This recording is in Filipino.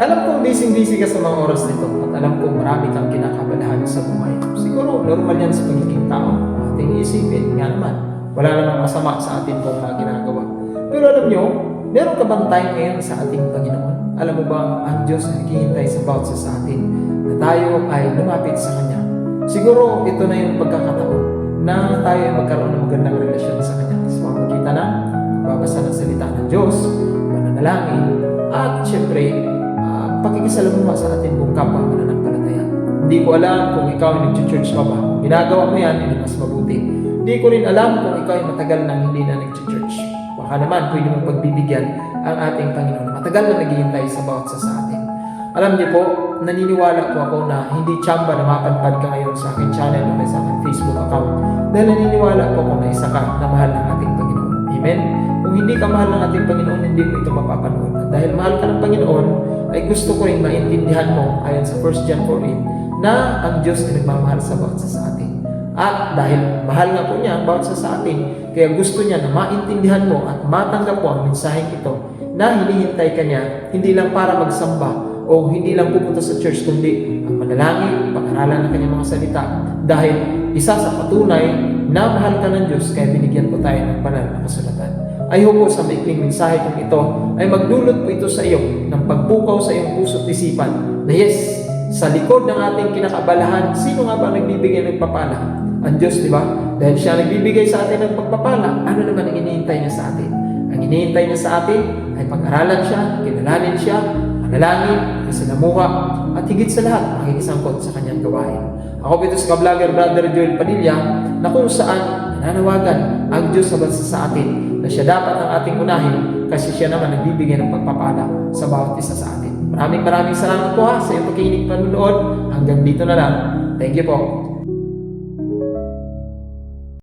alam kong busy-busy ka sa mga oras nito at alam kong marami kang kinakabalahan sa buhay. Siguro, normal yan sa pagiging tao. Ating isipin, nga naman, wala namang masama sa atin itong mga ginagawa. Pero alam nyo, meron ka bang time ngayon sa ating Panginoon? Alam mo ba, ang Diyos ay naghihintay sa bawat sa atin na tayo ay lumapit sa Kanya. Siguro, ito na yung pagkakataon na tayo ay magkaroon ng magandang relasyon sa Kanya. Sa pamamagitan ng pagbabasa ng salita ng Diyos, mananalangin, at syempre, pakikisalamuha sa ating buong kapwa mananampalataya. Hindi ko alam kung ikaw ay nag-church ka ba. Kung ginagawa mo yan, ang mas mabuti. Hindi ko rin alam kung ikaw ay matagal nang hindi na nag-church. Baka naman, pwede mong pagbibigyan ang ating Panginoon. Matagal na naghihintay sa bawat isa sa atin. Alam niyo po, naniniwala po ako na hindi tsamba na mapadpad ka ngayon sa aking channel o sa aking Facebook account. Dahil naniniwala po ako na isa ka na mahal ng ating Panginoon. Amen? Kung hindi ka mahal ng ating Panginoon, hindi mo ito mapapanood. Dahil mahal ka ng Panginoon, ay gusto ko rin maintindihan mo, ayon sa 1 John 4.8, na ang Diyos ay nagmamahal sa bawat sa atin. At dahil mahal nga po niya ang bawat sa atin, kaya gusto niya na maintindihan mo at matanggap mo ang mensaheng ito na hinihintay ka niya, hindi lang para magsamba o hindi lang pupunta sa church, kundi ang manalangin, pag-aralan ng kanyang mga salita. Dahil isa sa patunay na mahal ka ng Diyos, kaya binigyan po tayo ng banal na kasulatan. Ay po sa maikling mensahe kong ito ay magdulot po ito sa iyo ng pagpukaw sa iyong puso't isipan na yes, sa likod ng ating kinakabalahan, sino nga ba nagbibigay ng pagpapala? Ang Diyos, di ba? Dahil siya nagbibigay sa atin ng pagpapala, ano naman ang inihintay? Ang inihintay niya sa atin ay pag-aralan siya, kinalanin siya, manalangin, kasalamuha, at higit sa lahat, makikisangkot sa kanyang gawain. Ako po ito sa ka-vlogger Brother Joel Padilla na kung saan nananawagan ang Diyos sa bansa sa atin na siya dapat ang ating unahin kasi siya naman nagbibigay ng pagpapala sa bawat isa sa atin. Maraming maraming salamat po ha sa iyong pakikinig panunood. Hanggang dito na lang. Thank you po.